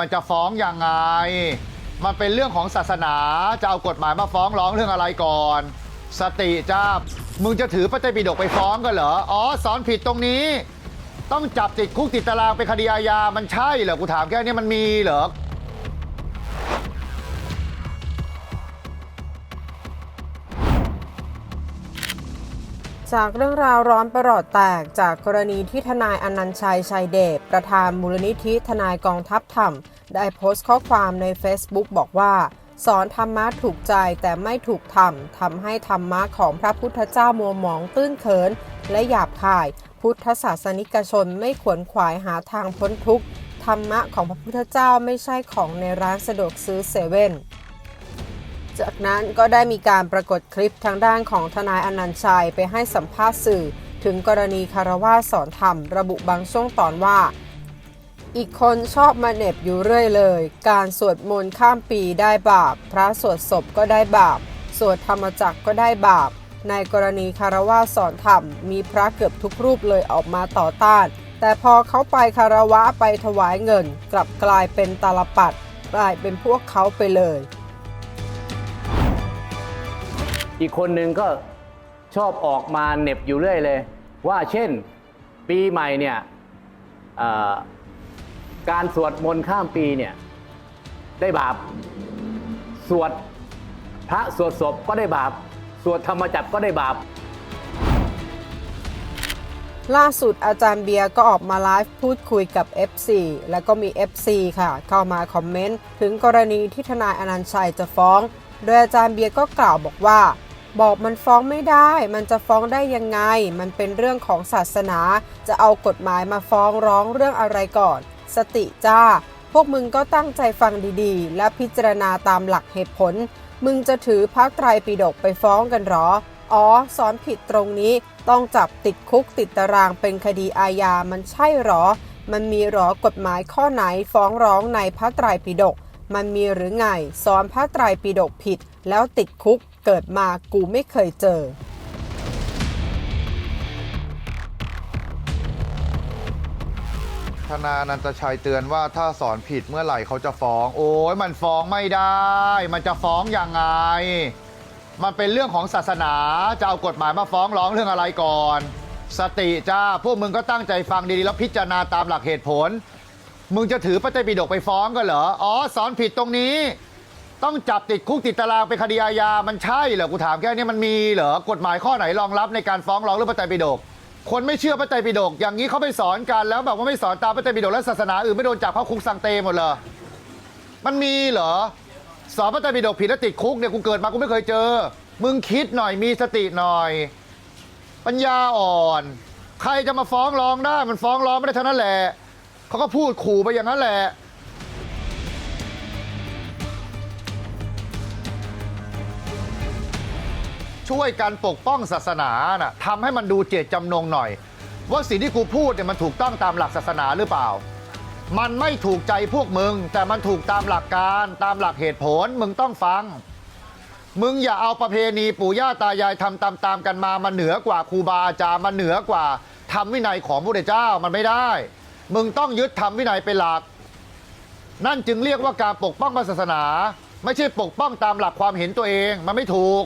มันจะฟ้องยังไง มันเป็นเรื่องของศาสนา จะเอากฎหมายมาฟ้องร้องเรื่องอะไรก่อน สติจ้า มึงจะถือพระไตรปิฎกไปฟ้องกันเหรอ อ๋อ สอนผิดตรงนี้ ต้องจับติดคุกติดตารางเป็นคดีอาญา มันใช่เหรอ กูถามแค่นี้มันมีเหรอ จากเรื่องราวร้อนประหลอดแตกจากกรณีที่ทนายอนันต์ชัยชัยเดชประธานมูลนิธิทนายกองทัพธรรม ได้โพสต์ข้อความใน Facebook บอกว่า สอนธรรมะถูกใจแต่ไม่ถูกทำทำให้ธรรมะของพระพุทธเจ้ามัวหมองตื้นเขิน และหยาบคาย พุทธศาสนิกชนไม่ขวนขวายหาทางพ้นทุกข์ธรรมะของพระพุทธเจ้าไม่ใช่ของในร้านสะดวกซื้อเซเว่น จากนั้นก็ได้มีการปรากฏคลิปทางด้านของทนายอนันต์ชัยไปให้สัมภาษณ์สื่อ ถึงกรณีคารวาสสอนธรรม ระบุบางช่วงตอนว่า อีกคนชอบมาเหน็บอยู่เรื่อยเลย การสวดมนต์ข้ามปีได้บาป พระสวดศพก็ได้บาป สวดธรรมจักรก็ได้บาป ในกรณีคารวาสสอนธรรม มีพระเกือบทุกรูปเลยออกมาต่อต้าน แต่พอเขาไปคารวะไปถวายเงิน กลับกลายเป็นตาลปัดกลายเป็นพวกเขาไปเลย อีกคนหนึ่งก็ชอบออกมาเหน็บอยู่เรื่อยเลย ว่าเช่นปีใหม่เนี่ยการสวดมนต์ข้ามปีเนี่ยได้บาป สวดพระสวดศพก็ได้บาป สวดธรรมจักรก็ได้บาป ล่าสุดอาจารย์เบียร์ก็ออกมาไลฟ์พูดคุยกับ FC แล้วก็มี FC ค่ะ เข้ามาคอมเมนต์ ถึงกรณีที่ทนายอนันต์ชัยจะฟ้อง โดยอาจารย์เบียร์ก็กล่าวบอกว่า บอกมันฟ้องไม่ได้ มันจะฟ้องได้ยังไง มันเป็นเรื่องของศาสนา จะเอากฎหมายมาฟ้องร้องเรื่องอะไรก่อน สติจ้า พวกมึงก็ตั้งใจฟังดีๆ และพิจารณาตามหลักเหตุผล มึงจะถือพระไตรปิฎกไปฟ้องกันหรอ อ๋อ สอนผิดตรงนี้ ต้องจับติดคุกติดตารางเป็นคดีอาญา มันใช่หรอ มันมีหรอกฎหมายข้อไหนฟ้องร้องในพระไตรปิฎก มันมีหรือไง สอนพระไตรปิฎกผิด แล้วติดคุก เกิดมากูไม่เคยเจอ ธนานันตชัยเตือนว่าถ้าสอนผิดเมื่อไหร่เขาจะฟ้อง โอ้ยมันฟ้องไม่ได้ มันจะฟ้องยังไง มันเป็นเรื่องของศาสนาจะเอากฎหมายมาฟ้องร้องเรื่องอะไรก่อน สติจ้าพวกมึงก็ตั้งใจฟังดีๆแล้วพิจารณาตามหลักเหตุผล มึงจะถือพระไตรปิฎกไปฟ้องกันเหรออ๋อสอนผิดตรงนี้ ต้องจับติดคุกติดตารางเป็นคดีอาญามันใช่เหรอกูถามแค่นี้มันมีเหรอกฎหมายข้อไหนรองรับในการฟ้องร้องเรื่องพระไตรปิฎกคนไม่เชื่อพระไตรปิฎกอย่างนี้เขาไปสอนกันแล้วแบบว่าไม่สอนตามพระไตรปิฎกแล้วศาสนาอื่นไม่โดนจับเข้าคุกสังเตหมดเลยมันมีเหรอสอนพระไตรปิฎกผิดแล้วติดคุกเนี่ยกูเกิดมากูไม่เคยเจอ มึงคิดหน่อยมีสติหน่อย ปัญญาอ่อน ใครจะมาฟ้องร้องได้มันฟ้องร้องไม่ได้เท่านั้นแหละเขาก็พูดขู่ไปอย่างนั้นแหละ ช่วยกันปกป้องศาสนานะทำให้มันดูเจตจำนงหน่อย ว่าสิ่งที่กูพูดเนี่ยมันถูกต้องตามหลักศาสนาหรือเปล่า มันไม่ถูกใจพวกมึง แต่มันถูกตามหลักการตามหลักเหตุผลมึงต้องฟัง มึงอย่าเอาประเพณีปู่ย่าตายายทำตามๆกันมามันเหนือกว่าครูบาอาจารย์มันเหนือกว่าธรรมวินัยของพระเจ้ามันไม่ได้ มึงต้องยึดธรรมวินัยเป็นหลัก นั่นจึงเรียกว่าการปกป้องศาสนา ไม่ใช่ปกป้องตามหลักความเห็นตัวเอง มันไม่ถูก